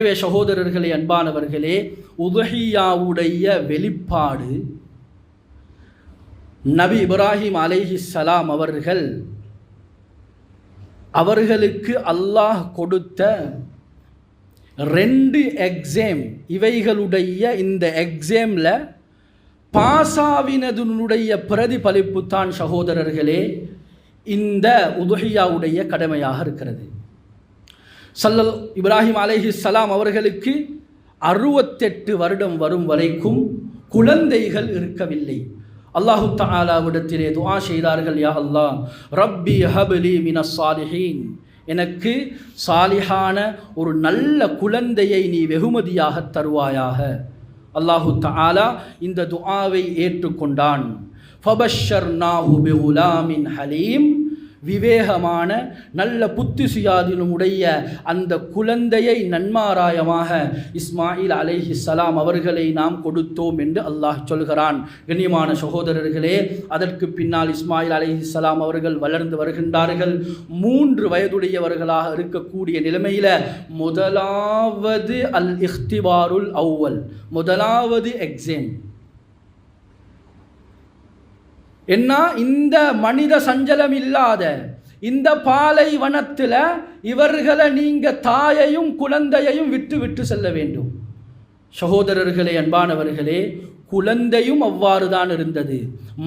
எனவே சகோதரர்களே அன்பானவர்களே உதஹியாவுடைய வெளிப்பாடு நபி இப்ராஹிம் அலைஹிஸ்ஸலாம் அவர்கள் அவர்களுக்கு அல்லாஹ் கொடுத்த ரெண்டு எக்ஸாம் இவைகளுடைய இந்த எக்ஸாமில் பாசாவினதுனுடைய பிரதிபலிப்பு தான் சகோதரர்களே இந்த உதுஹியாவுடைய கடமையாக இருக்கிறது. சல்லல் இப்ராஹிம் அலைஹிஸ்ஸலாம் அவர்களுக்கு அறுபத்தெட்டு வருடம் வரும் வரைக்கும் குழந்தைகள் இருக்கவில்லை. அல்லாஹு தாலாவிடத்திலே துவா செய்தார்கள் யா அல்லா ரப்பி ஹபலி மின சாலிஹீன். எனக்கு சாலிஹான ஒரு நல்ல குழந்தையை நீ வெகுமதியாக தருவாயாக. அல்லாஹு தாலா இந்த துஆவை ஏற்றுக்கொண்டான். ஃபபஷர் நாஹு ஹலீம். விவேகமான நல்ல புத்தி சுயாதீனமுடைய அந்த குழந்தையை நன்மாராயமாக இஸ்மாயில் அலைஹிஸ்ஸலாம் அவர்களை நாம் கொடுத்தோம் என்று அல்லாஹ் சொல்கிறான். கண்ணியமான சகோதரர்களே அதற்கு பின்னால் இஸ்மாயில் அலைஹிஸ்ஸலாம் அவர்கள் வளர்ந்து வருகின்றார்கள். மூன்று வயதுடையவர்களாக இருக்கக்கூடிய நிலைமையில் முதலாவது அல் இஹ்திவாருல் அவ்வல் முதலாவது எக்ஸாம் என்ன? இந்த மனித சஞ்சலம் இல்லாத இந்த பாலைவனத்தில் இவர்களை நீங்கள் தாயையும் குழந்தையையும் விட்டு விட்டு செல்ல வேண்டும். சகோதரர்களே அன்பானவர்களே குழந்தையும் அவ்வாறு தான் இருந்தது.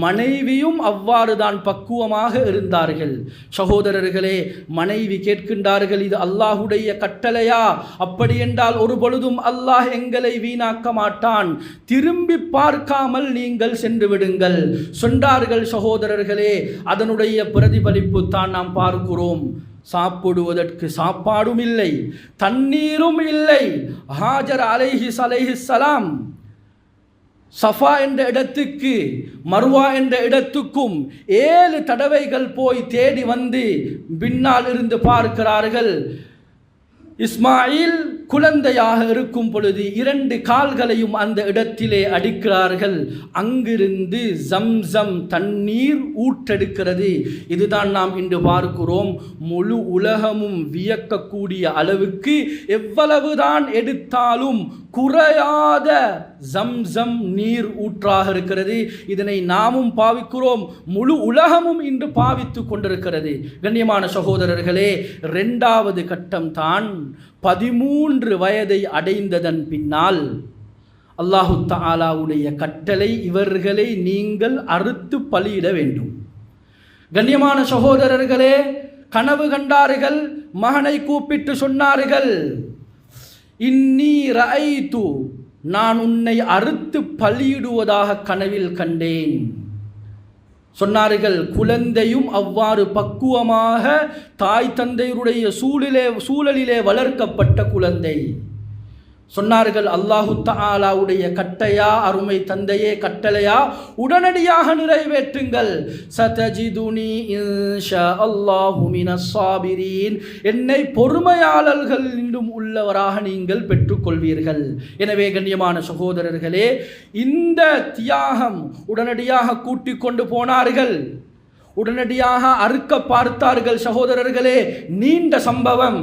மனைவியும் அவ்வாறு தான் பக்குவமாக இருந்தார்கள். சகோதரர்களே மனைவி கேட்கின்றார்கள் இது அல்லாஹுடைய கட்டளையா? அப்படி என்றால் ஒரு பொழுதும் அல்லாஹ் எங்களை வீணாக்க மாட்டான். திரும்பி பார்க்காமல் நீங்கள் சென்று விடுங்கள். சொன்னார்கள் சகோதரர்களே அதனுடைய பிரதிபலிப்பு தான் நாம் பார்க்கிறோம். சாப்பிடுவதற்கு சாப்பாடும் இல்லை தண்ணீரும் இல்லை. ஹாஜர் சலைஹி சலாம் சஃபா என்ற இடத்துக்கு மருவா என்ற இடத்துக்கும் ஏழு தடவைகள் போய் தேடி வந்து பின்னால் இருந்து பார்க்கிறார்கள். இஸ்மாயில் குழந்தையாக இருக்கும் பொழுது இரண்டு கால்களையும் அந்த இடத்திலே அடிக்கிறார்கள். அங்கிருந்து ஜம்சம் தண்ணீர் ஊற்றெடுக்கிறது. இதுதான் நாம் இன்று பார்க்கிறோம். முழு உலகமும் வியக்கக்கூடிய அளவுக்கு எவ்வளவுதான் எடுத்தாலும் குறையாத ஜம்சம் நீர் ஊற்றாக இருக்கிறது. இதனை நாமும் பாவிக்கிறோம். முழு உலகமும் இன்று பாவித்து கொண்டிருக்கிறது. கண்ணியமான சகோதரர்களே ரெண்டாவது கட்டம் தான் பதிமூன்று வயதை அடைந்ததன் பின்னால் அல்லாஹு தாலாவுடைய கட்டளை இவர்களை நீங்கள் அறுத்து பலியிட வேண்டும். கண்ணியமான சகோதரர்களே கனவு கண்டார்கள் மகனை கூப்பிட்டு சொன்னார்கள். இன்னி நான் உன்னை அறுத்து பலியிடுவதாக கனவில் கண்டேன். சொன்னார்கள் குழந்தையும் அவ்வாறு பக்குவமாக தாய் தந்தையருடைய சூழலே சூழலிலே வளர்க்கப்பட்ட குழந்தை. சொன்னார்கள் அல்லாஹு தாலாவுடைய கட்டையா அருமை தந்தையே கட்டளையா உடனடியாக நிறைவேற்றுங்கள். சதஜிதுனி இன்ஷா அல்லாஹு மினஸ்ஸாபிரீன் என்னை பொறுமையாளர்கள் இன்னும் உள்ளவராக நீங்கள் பெற்றுக்கொள்வீர்கள். எனவே கண்ணியமான சகோதரர்களே இந்த தியாகம் உடனடியாக கூட்டிக் கொண்டு போனார்கள். உடனடியாக அறுக்க பார்த்தார்கள் சகோதரர்களே நீண்ட சம்பவம்.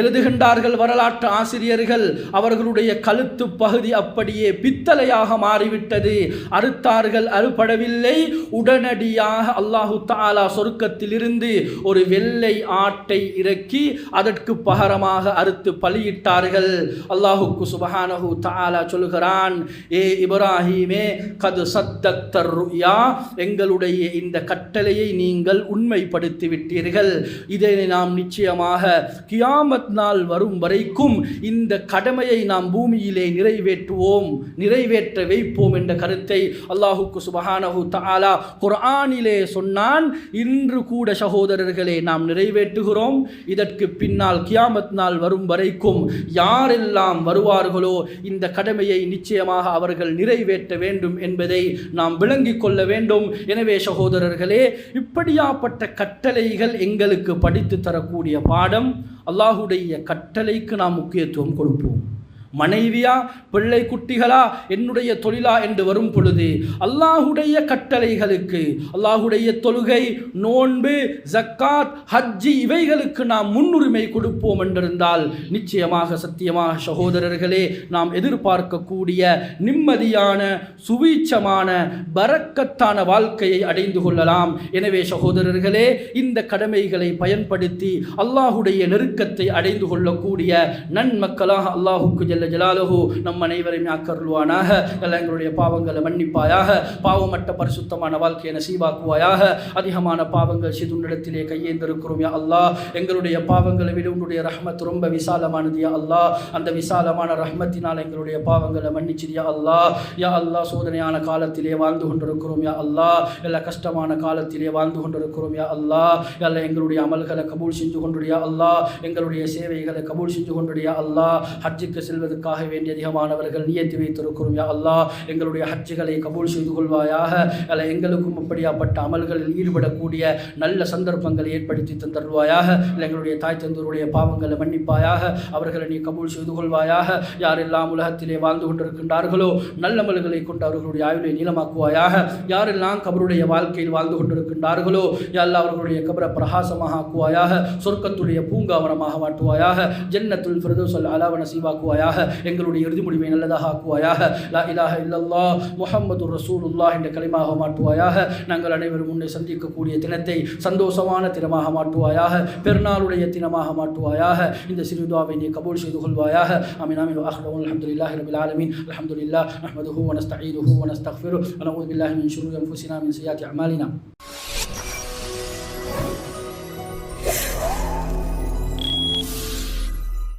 எழுதுகின்றார்கள் வரலாற்று ஆசிரியர்கள். அவர்களுடைய கழுத்து பகுதி அப்படியே பித்தளையாக மாறிவிட்டது. அறுத்தார்கள் அறுபடவில்லை. உடனடியாக அல்லாஹு தாலா சொர்க்கத்திலிருந்து ஒரு வெள்ளை ஆட்டை இறக்கி அதற்கு பகரமாக அறுத்து பலியிட்டார்கள். அல்லாஹுக்கு சுபஹானஹு தாலா சொல்கிறான் ஏ இப்ராஹிமே கது சத்தக்தர் ருயா எங்களுடைய இந்த கட்டளையை நீங்கள் உண்மைப்படுத்தி விட்டீர்கள் இதை நாம் நிச்சயமாக கியாமத் நாள் வரும் வரைக்கும் இந்த கடமையை நாம் பூமியிலே நிறைவேற்றுவோம் நிறைவேற்ற வைப்போம் என்ற கருத்தை அல்லாஹுக்கு சுபஹானஹு தாலா குர்ஆனிலே சொன்னான். இன்று கூட சகோதரர்களே நாம் நிறைவேற்றுகிறோம். இதற்கு பின்னால் கியாமத் நாள் வரும் வரைக்கும் யாரெல்லாம் வருவார்களோ இந்த கடமையை நிச்சயமாக அவர்கள் நிறைவேற்ற வேண்டும் என்பதை நாம் விளங்கிக் கொள்ள வேண்டும். எனவே சகோதரர்களே இப்படியாப்பட்ட கட்டளைகள் எங்களுக்கு படித்து தரக்கூடிய பாடம் அல்லாஹுடைய கட்டளைக்கு நாம் முக்கியத்துவம் கொடுப்போம். மனைவியா பிள்ளை குட்டிகளா என்னுடைய தொழிலா என்று வரும் பொழுது அல்லாஹுடைய கட்டளைகளுக்கு அல்லாஹுடைய தொழுகை நோன்பு ஜக்காத் ஹஜ்ஜி இவைகளுக்கு நாம் முன்னுரிமை கொடுப்போம் என்றிருந்தால் நிச்சயமாக சத்தியமாக சகோதரர்களே நாம் எதிர்பார்க்கக்கூடிய நிம்மதியான சுவீச்சமான பரக்கத்தான வாழ்க்கையை அடைந்து கொள்ளலாம். எனவே சகோதரர்களே இந்த கடமைகளை பயன்படுத்தி அல்லாஹுடைய நெருக்கத்தை அடைந்து கொள்ளக்கூடிய நன்மக்களாக அல்லாஹுக்கு ஜல்ல ஜலாலுஹு நம் அனைவரையும் ஆக்கருள்வானாக. எல்லாம் எங்களுடைய பாவங்களை மன்னிப்பாயாக. பாவமட்ட பரிசுத்தமான வாழ்க்கையை நசீவாக்குவாயாக. அதிகமான பாவங்கள் சிதுன்னிடத்திலே கையேந்திருக்கிறோம் யா அல்லாஹ். எங்களுடைய பாவங்களை விட உன்னுடைய ரஹ்மத் ரொம்ப விசாலமானது யா அல்லாஹ். அந்த விசாலமான ரஹ்மத்தினால் எங்களுடைய பாவங்களை மன்னிச்சு யா அல்லாஹ். யா அல்லாஹ் சோதனையான காலத்திலே வாழ்ந்து கொண்டிருக்கிறோம் யா அல்லாஹ். எல்லா கஷ்டமான காலத்திலே வாழ்ந்து கொண்டிருக்கிறோம் யா அல்லாஹ். எல்லா எங்களுடைய அமல்களை கபூல் செஞ்சு கொண்டுடைய அல்லாஹ். எங்களுடைய சேவைகளை கபூல் செஞ்சு கொண்டுடியா அல்லாஹ். ஹஜ்ஜுக்கு செல்வதற்காக வேண்டிய அதிகமானவர்கள் நியத்தி வைத்திருக்கிறோம். யா அல்லாஹ் எங்களுடைய ஹஜ்ஜுகளை கபூல் செய்து கொள்வாயாக. அல்ல எங்களுக்கும் அப்படியாப்பட்ட அமல்களில் ஈடுபடக்கூடிய நல்ல சந்தர்ப்பங்களை ஏற்படுத்தி தந்தருவாயாக இல்லை எங்களுடைய தாய் தந்தருடைய பாவங்களை மன்னிப்பாயாக. அவர்களை நீ கபூல் செய்து கொள்வாயாக. யாரெல்லாம் உலகத்திலே வாழ்ந்து கொண்டிருக்கின்றார்களோ நல்ல அமல்களை கொண்டு அவர்களுடைய ஆயுளை நீளமாக்குவாயாக. யாரெல்லாம் கபருடைய வாழ்க்கையில் வாழ்ந்து கொண்டிருக்கின்றார்களோ யாரெல்லாம் அவர்களுடைய கபரை பிரகாசமாக ஆக்குவாயாக. சொர்க்கத்துடைய பூங்காவனமாக மாட்டுவாயாக ஜன்னத்துல் ஃபிரதோசல் அலாவ நசீவாக்குவாயாக. எங்களுடைய இறுதி முடிவை நல்லதாக ஆக்குவாயாக. லா இலாஹ இல்லல்லா முஹம்மது ரசூலுல்லாஹ் என்ற கலிமாக மாற்றுவாயாக. நாங்கள் அனைவரும் உன்னை சந்திக்கக்கூடிய தினத்தை சந்தோஷமான தினமாக மாற்றுவாயாக. பெருநாளுடைய தினமாக மாற்றுவாயாக. இந்த சிறுதாவை நீ கபூல் செய்து கொள்வாயாக. அமீன் அமீன் அஹ்லவும் அல்ஹம்துலில்லாஹி ரபில் ஆலமீன். அலமதுல்லா நஹ்மதுஹு வ நஸ்தஈனுஹு வ நஸ்தக்ஃபிருஹு வ நஊது பில்லாஹி மின் ஷுரூரி அமாலினா.